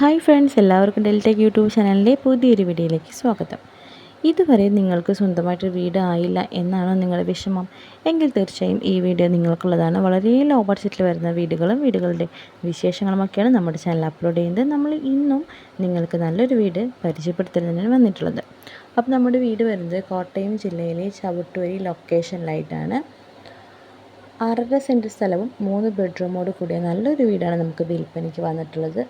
Hi friends എല്ലാവർക്കും Deltech YouTube ചാനലിന്റെ പുതിയൊരു വീഡിയോയിലേക്ക് സ്വാഗതം. ഇതുവരെ നിങ്ങൾക്ക് സ്വന്തമായിട്ട് വീട് ആയില്ല എന്നാണോ നിങ്ങളുടെ വിഷമം? എങ്കിൽ തീർച്ചയായും ഈ വീഡിയോ നിങ്ങൾക്കുള്ളതാണ്. വളരെ ലോ ബഡ്ജറ്റിൽ വരുന്ന വീടുകളും വീടുകളുടെ വിശേഷങ്ങളുമൊക്കെയാണ് നമ്മുടെ ചാനൽ അപ്ലോഡ് ചെയ്യുന്നത്. നമ്മൾ ഇന്നും നിങ്ങൾക്ക് നല്ലൊരു വീട് പരിചയപ്പെടുത്തുന്നതിന് വന്നിട്ടുള്ളത്. അപ്പോൾ നമ്മുടെ വീട് വരുന്നത് കോട്ടയം ജില്ലയിലെ ചവിട്ടുവരി ലൊക്കേഷനിലായിട്ടാണ് ആറര സെന്റ് സ്ഥലവും മൂന്ന് ബെഡ്റൂമോട് കൂടിയ നല്ലൊരു വീടാണ് നമുക്ക് വിൽപ്പനയ്ക്ക് വന്നിട്ടുള്ളത്.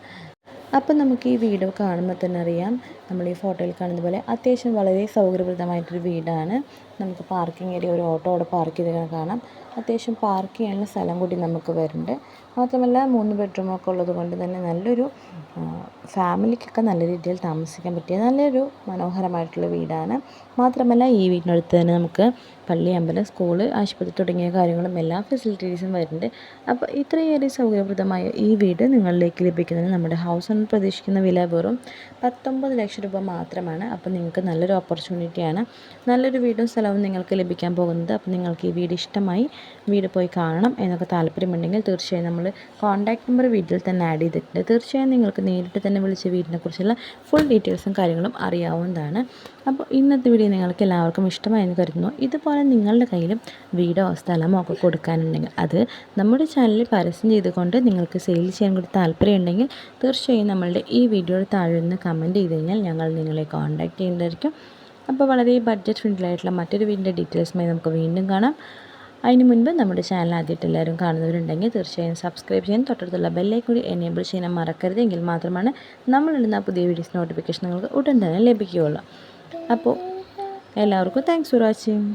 അപ്പം നമുക്ക് ഈ വീട് കാണുമ്പോൾ തന്നെ അറിയാം. നമ്മൾ ഈ ഫോട്ടോയിൽ കാണുന്ന പോലെ അത്യാവശ്യം വളരെ സൗകര്യപ്രദമായിട്ടൊരു വീടാണ്. നമുക്ക് പാർക്കിംഗ് ഏരിയ ഒരു ഓട്ടോ അവിടെ പാർക്ക് ചെയ്ത് കാണാം. അത്യാവശ്യം പാർക്ക് ചെയ്യാനുള്ള സ്ഥലം കൂടി നമുക്ക് വരുന്നുണ്ട്. മാത്രമല്ല മൂന്ന് ബെഡ്റൂമൊക്കെ ഉള്ളത് കൊണ്ട് തന്നെ നല്ലൊരു ഫാമിലിക്കൊക്കെ നല്ല രീതിയിൽ താമസിക്കാൻ പറ്റിയ നല്ലൊരു മനോഹരമായിട്ടുള്ള വീടാണ്. മാത്രമല്ല ഈ വീടിനടുത്ത് തന്നെ നമുക്ക് പള്ളി അമ്പലം സ്കൂൾ ആശുപത്രി തുടങ്ങിയ കാര്യങ്ങളും എല്ലാ ഫെസിലിറ്റീസും വരുന്നുണ്ട്. അപ്പോൾ ഇത്രയേറെ സൗകര്യപ്രദമായ ഈ വീട് നിങ്ങളിലേക്ക് ലഭിക്കുന്നതിന് നമ്മുടെ ഹൗസ് ഓണർ പ്രതീക്ഷിക്കുന്ന വില വെറും പത്തൊമ്പത് ലക്ഷം രൂപ മാത്രമാണ്. അപ്പോൾ നിങ്ങൾക്ക് നല്ലൊരു ഓപ്പർച്യൂണിറ്റിയാണ് നല്ലൊരു വീടും സ്ഥലവും നിങ്ങൾക്ക് ലഭിക്കാൻ പോകുന്നത്. അപ്പോൾ നിങ്ങൾക്ക് ഈ വീട് ഇഷ്ടമായി വീട് പോയി കാണണം എന്നൊക്കെ താല്പര്യമുണ്ടെങ്കിൽ തീർച്ചയായും നമ്മൾ കോൺടാക്ട് നമ്പർ വീട്ടിൽ തന്നെ ആഡ് ചെയ്തിട്ടുണ്ട്. തീർച്ചയായും നിങ്ങൾക്ക് നേരിട്ട് തന്നെ വിളിച്ച് വീടിനെക്കുറിച്ചുള്ള ഫുൾ ഡീറ്റെയിൽസും കാര്യങ്ങളും അറിയാവുന്നതാണ്. അപ്പോൾ ഇന്നത്തെ വീഡിയോ നിങ്ങൾക്ക് എല്ലാവർക്കും ഇഷ്ടമായി എന്ന് കരുതുന്നു. ഇതുപോലെ നിങ്ങളുടെ കയ്യിലും വീടോ സ്ഥലമോ ഒക്കെ കൊടുക്കാനുണ്ടെങ്കിൽ അത് നമ്മുടെ ചാനലിൽ പരസ്യം ചെയ്തുകൊണ്ട് നിങ്ങൾക്ക് സെയിൽ ചെയ്യാൻ കൂടി താല്പര്യമുണ്ടെങ്കിൽ തീർച്ചയായും നമ്മളുടെ ഈ വീഡിയോയുടെ താഴെ നിന്ന് കമന്റ് ചെയ്ത് കഴിഞ്ഞാൽ ഞങ്ങൾ നിങ്ങളെ കോൺടാക്റ്റ് ചെയ്യുന്നതായിരിക്കും. അപ്പോൾ വളരെ ബഡ്ജറ്റ് ഫ്രണ്ട്ലി ആയിട്ടുള്ള മറ്റൊരു വീടിന്റെ ഡീറ്റെയിൽസുമായി നമുക്ക് വീണ്ടും കാണാം. അതിന് മുൻപ് നമ്മുടെ ചാനൽ ആദ്യമായിട്ട് എല്ലാവരും കാണുന്നവരുണ്ടെങ്കിൽ തീർച്ചയായും സബ്സ്ക്രൈബ് ചെയ്യാൻ തൊട്ടടുത്തുള്ള ബെല്ലൈ കൂടി എനേബിൾ ചെയ്യാൻ മറക്കരുത്. എങ്കിൽ മാത്രമാണ് നമ്മളിടുന്ന പുതിയ വീഡിയോസ് നോട്ടിഫിക്കേഷൻ നിങ്ങൾക്ക് ഉടൻ തന്നെ ലഭിക്കുകയുള്ളൂ. അപ്പോൾ എല്ലാവർക്കും താങ്ക്സ് ഫോർ വാച്ചിങ്